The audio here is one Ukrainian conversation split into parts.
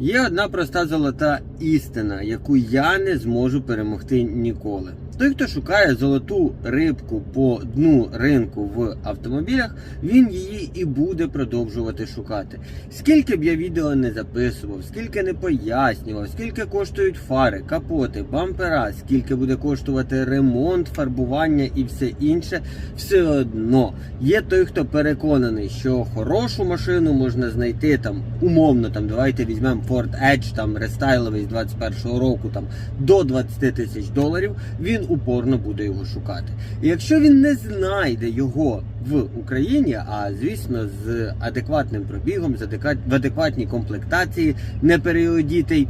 Є одна проста золота істина, яку я не зможу перемогти ніколи. Той, хто шукає золоту рибку по дну ринку в автомобілях, він її і буде продовжувати шукати. Скільки б я відео не записував, скільки не пояснював, скільки коштують фари, капоти, бампера, скільки буде коштувати ремонт, фарбування і все інше, все одно є той, хто переконаний, що хорошу машину можна знайти там умовно. Там давайте візьмемо Ford Edge, там рестайловий з 21-го року, там до 20 тисяч доларів. Він упорно буде його шукати. І якщо він не знайде його в Україні, а звісно, з адекватним пробігом, з адекват- в адекватній комплектації, не переодітий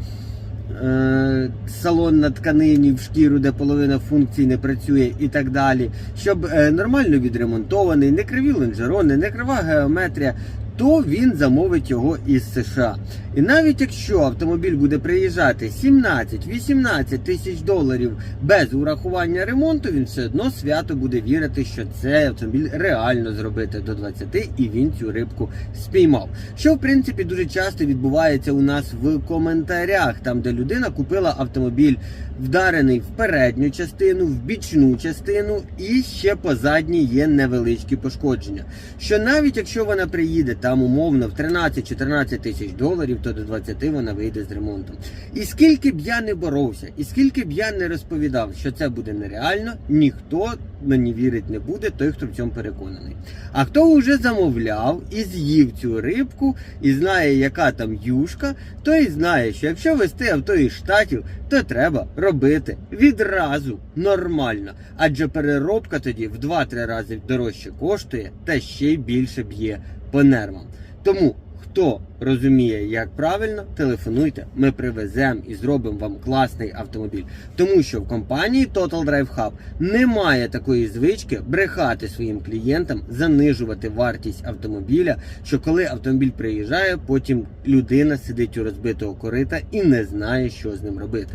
е, салон на тканині в шкіру, де половина функцій не працює, і так далі, щоб е, нормально відремонтований, не криві лонжерони, не крива геометрія. То він замовить його із США. І навіть якщо автомобіль буде приїжджати 17-18 тисяч доларів без урахування ремонту, він все одно свято буде вірити, що цей автомобіль реально зробити до 20 і він цю рибку спіймав. Що в принципі дуже часто відбувається у нас в коментарях, там де людина купила автомобіль, вдарений в передню частину, в бічну частину, і ще по задній є невеличкі пошкодження. Що навіть якщо вона приїде там умовно в 13-14 тисяч доларів, то до 20 вона вийде з ремонтом. І скільки б я не боровся, і скільки б я не розповідав, що це буде нереально, ніхто мені вірить не буде, той, хто в цьому переконаний. А хто вже замовляв і з'їв цю рибку, і знає, яка там юшка, той знає, що якщо вести авто із штатів, то треба робити відразу нормально. Адже переробка тоді в 2-3 рази дорожче коштує та ще й більше б'є по нервам. Тому хто розуміє, як правильно, телефонуйте, ми привеземо і зробимо вам класний автомобіль. Тому що в компанії Total Drive Hub немає такої звички брехати своїм клієнтам, занижувати вартість автомобіля. Що коли автомобіль приїжджає, потім людина сидить у розбитого корита і не знає, що з ним робити.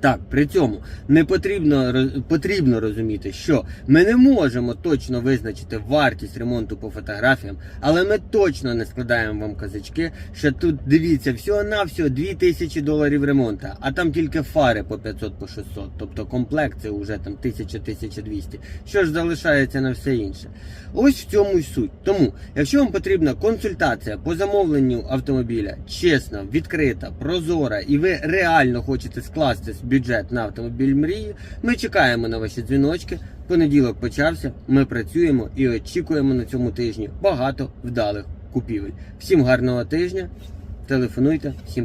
Так, при цьому не потрібно потрібно розуміти, що ми не можемо точно визначити вартість ремонту по фотографіям, але ми точно не складаємо вам казачки, що тут дивіться всього на всього 2000 доларів ремонту, а там тільки фари по 500 по 600, тобто комплект це вже там 1000-1200. Що ж залишається на все інше? Ось в цьому й суть. Тому, якщо вам потрібна консультація по замовленню автомобіля, чесна, відкрита, прозора, і ви реально хочете скласти бюджет на автомобіль мрії, ми чекаємо на ваші дзвіночки. Понеділок почався. Ми працюємо і очікуємо на цьому тижні багато вдалих купівель. Всім гарного тижня. Телефонуйте, всім.